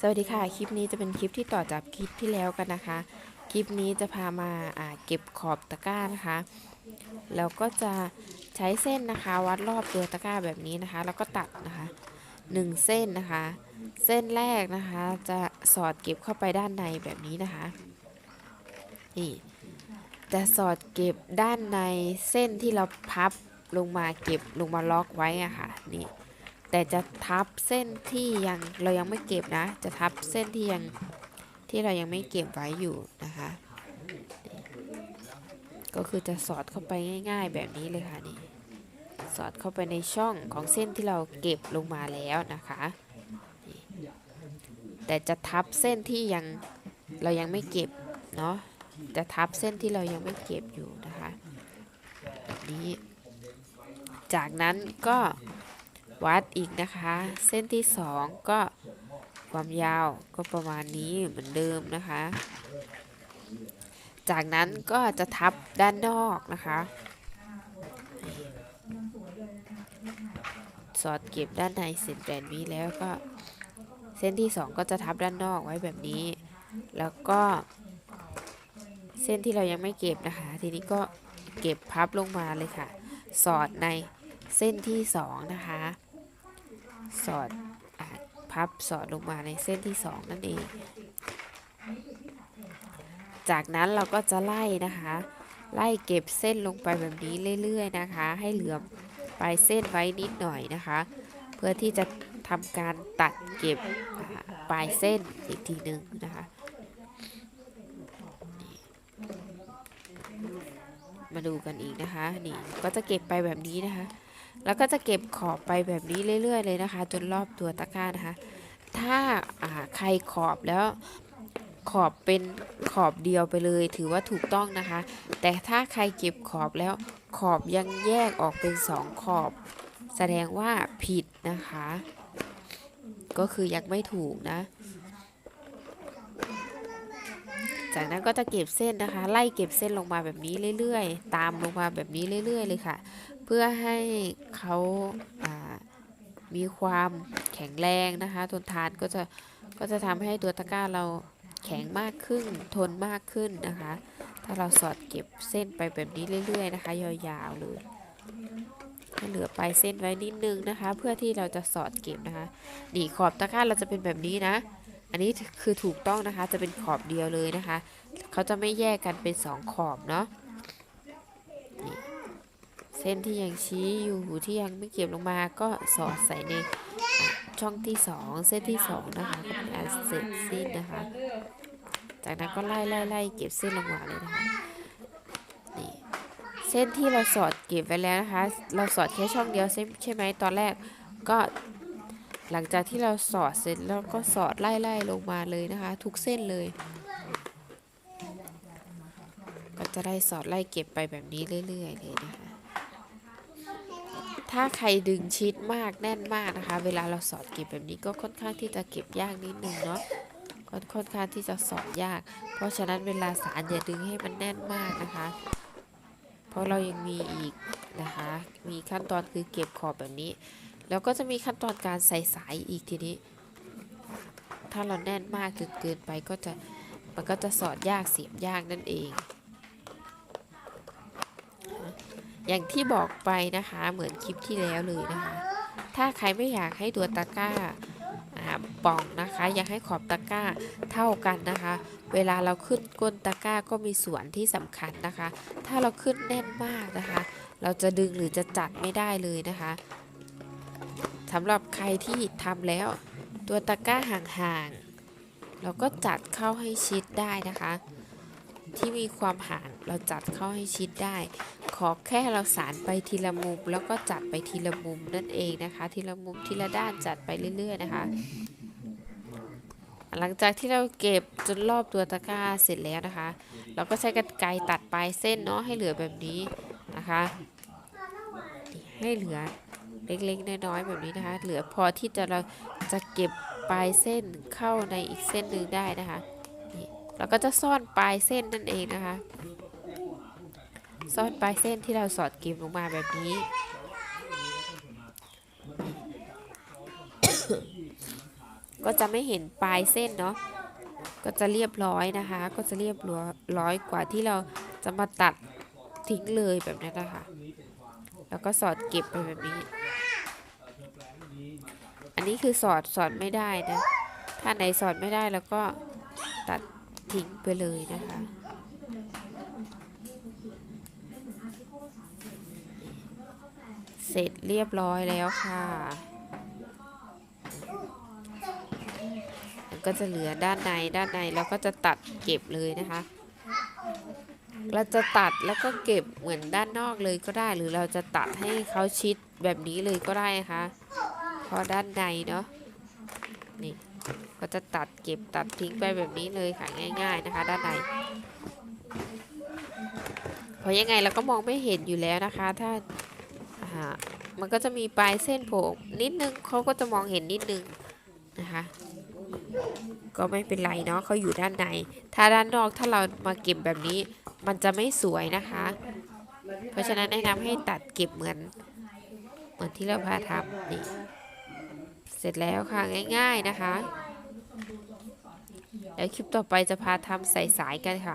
สวัสดีค่ะ คลิปนี้จะเป็นคลิปที่ต่อจากคลิปที่แล้วกันนะคะ คลิปนี้จะพามาาเก็บขอบตะกร้านะคะ แล้วก็จะใช้เส้นนะคะ วัดรอบตัวตะกร้าแบบนี้นะคะ แล้วก็ตัดนะคะหนึ่งเส้นนะคะ เส้นแรกนะคะจะสอดเก็บเข้าไปด้านในแบบนี้นะคะนี่จะสอดเก็บด้านในเส้นที่เราพับลงมาเก็บลงมาล็อกไว้อะค่ะนี่ แต่จะทับเส้นที่ยังเรายังไม่เก็บนะ จะทับเส้นที่ยังที่เรายังไม่เก็บไว้อยู่นะคะ ก็คือจะสอดเข้าไปง่าย ๆ แบบนี้เลยค่ะนี่สอดเข้าไปในช่องของเส้นที่เราเก็บลงมาแล้วนะคะ แต่จะทับเส้นที่ยังเรายังไม่เก็บเนาะจะทับเส้นที่เรายังไม่เก็บอยู่นะคะแบบนี้ จากนั้นก็ วัดอีกนะคะ เส้นที่สองก็ความยาวก็ประมาณนี้เหมือนเดิมนะคะ จากนั้นก็จะทับด้านนอกนะคะ สอดเก็บด้านในเสร็จแบบนี้แล้วก็เส้นที่สองก็จะทับด้านนอกไว้แบบนี้ แล้วก็เส้นที่เรายังไม่เก็บนะคะ ทีนี้ก็เก็บพับลงมาเลยค่ะ สอดในเส้นที่สองนะคะ สอดอพับสอดลงมาในเส้นที่สองนั่นเอง จากนั้นเราก็จะไล่นะคะ ไล่เก็บเส้นลงไปแบบนี้เรื่อยๆนะคะ ให้เหลือปลายเส้นไว้นิดหน่อยนะคะ เพื่อที่จะทำการตัดเก็บปลายเส้นอีกทีหนึ่งนะคะมาดูกันอีกนะคะ นี่ก็จะเก็บไปแบบนี้นะคะ แล้วก็จะเก็บขอบไปแบบนี้เรื่อย ๆ เลยนะคะ จนรอบตัวตะกร้านะคะ ถ้าใครขอบแล้วขอบเป็นขอบเดียวไปเลย ถือว่าถูกต้องนะคะ แต่ถ้าใครเก็บขอบแล้วขอบยังแยกออกเป็นสองขอบ แสดงว่าผิดนะคะ ก็คือยังไม่ถูกนะ จากนั้นก็จะเก็บเส้นนะคะ ไล่เก็บเส้นลงมาแบบนี้เรื่อยๆ ตามลงมาแบบนี้เรื่อยๆ เลยค่ะ เพื่อให้เขาามีความแข็งแรงนะคะ ทนทานก็จะก็จะทำให้ตัวตะกร้าเราแข็งมากขึ้น ทนมากขึ้นนะคะ ถ้าเราสอดเก็บเส้นไปแบบนี้เรื่อย ๆ นะคะ ยาวๆเลยให้เหลือปลายเส้นไว้นิดนึงนะคะ เพื่อที่เราจะสอดเก็บนะคะนี่ขอบตะกร้าเราจะเป็นแบบนี้นะ อันนี้คือถูกต้องนะคะจะเป็นขอบเดียวเลยนะคะ เขาจะไม่แยกกันเป็นสองขอบเนาะเส้นที่ยังชี้อยู่ที่ยังไม่เก็บลงมาก็สอดใส่ในช่องที่สองเส้นที่สองนะคะก็เป็นอันเสร็จสิ้นนะคะ จากนั้นก็ไล่ไล่ไล่เก็บเส้นลงมาเลยนะคะนี่เส้นที่เราสอดเก็บไว้แล้วนะคะ เราสอดแค่ช่องเดียวใช่ไหมตอนแรกก็ หลังจากที่เราสอดเสร็จแล้วก็สอดไล่ไล่ลงมาเลยนะคะ ทุกเส้นเลย ก็จะได้สอดไล่เก็บไปแบบนี้เรื่อยๆเลยนะคะ ถ้าใครดึงชิดมากแน่นมากนะคะ เวลาเราสอดเก็บแบบนี้ก็ค่อนข้างที่จะเก็บยากนิดนึงเนาะก็ค่อนข้างที่จะสอดยาก เพราะฉะนั้นเวลาสารอย่าดึงให้มันแน่นมากนะคะ เพราะเรายังมีอีกนะคะ มีขั้นตอนคือเก็บขอบแบบนี้ แล้วก็จะมีขั้นตอนการใส่สายอีกทีนี้ ถ้าเราแน่นมากจนเกินไปก็จะมันก็จะสอดยากเสียบยากนั่นเอง อย่างที่บอกไปนะคะเหมือนคลิปที่แล้วเลยนะคะ ถ้าใครไม่อยากให้ตัวตะกร้าป่องนะคะอยากให้ขอบตะกร้าเท่ากันนะคะ เวลาเราขึ้นก้นตะกร้าก็มีส่วนที่สำคัญนะคะ ถ้าเราขึ้นแน่นมากนะคะ เราจะดึงหรือจะจัดไม่ได้เลยนะคะ สำหรับใครที่ทำแล้ว ตัวตะกร้าห่างๆเราก็จัดเข้าให้ชิดได้นะคะ ที่มีความห่างเราจัดเข้าให้ชิดได้ ขอแค่เราสารไปทีละมุม แล้วก็จัดไปทีละมุมนั่นเองนะคะ ทีละมุมทีละด้านจัดไปเรื่อย ๆ นะคะ หลังจากที่เราเก็บจนรอบตัวตะกร้าเสร็จแล้วนะคะ เราก็ใช้กรรไกรตัดปลายเส้นเนาะให้เหลือแบบนี้นะคะ ให้เหลือ เล็กๆน้อยๆแบบนี้นะคะ เหลือพอที่จะเราจะเก็บปลายเส้นเข้าในอีกเส้นหนึ่งได้นะคะนี่เราก็จะซ่อนปลายเส้นนั่นเองนะคะ ซ่อนปลายเส้นที่เราสอดเก็บลงมาแบบนี้ก็จะไม่เห็นปลายเส้นเนาะ ก็จะเรียบร้อยนะคะ ก็จะเรียบร้อยร้อยกว่าที่เราจะมาตัดทิ้งเลยแบบนั้นนะคะ แล้วก็สอดเก็บไปแบบนี้ อันนี้คือสอดสอดไม่ได้นะ ถ้าไหนสอดไม่ได้แล้วก็ตัดทิ้งไปเลยนะคะ เสร็จเรียบร้อยแล้วค่ะก็จะเหลือด้านในด้านในแล้วก็จะตัดเก็บเลยนะคะ เราจะตัดแล้วก็เก็บเหมือนด้านนอกเลยก็ได้หรือเราจะตัดให้เขาชิดแบบนี้เลยก็ได้นะคะเพราะด้านในเนาะนี่ก็จะตัดเก็บตัดทิ้งไปแบบนี้เลยค่ะง่าย ๆนะคะ ด้านในเพราะยังไงเราก็มองไม่เห็นอยู่แล้วนะคะ ถ้าอ่ามันก็จะมีปลายเส้นโผล่นิดนึงเขาก็จะมองเห็นนิดนึงนะคะ ก็ไม่เป็นไรเนาะเขาอยู่ด้านใน ถ้าด้านนอกถ้าเรามาเก็บแบบนี้ มันจะไม่สวยนะคะ เพราะฉะนั้นแนะนำให้ตัดเก็บเหมือน เหมือนที่เราพาทำนี่ เสร็จแล้วค่ะง่าย ๆนะคะ แล้วคลิปต่อไปจะพาทำใส่สายกันค่ะ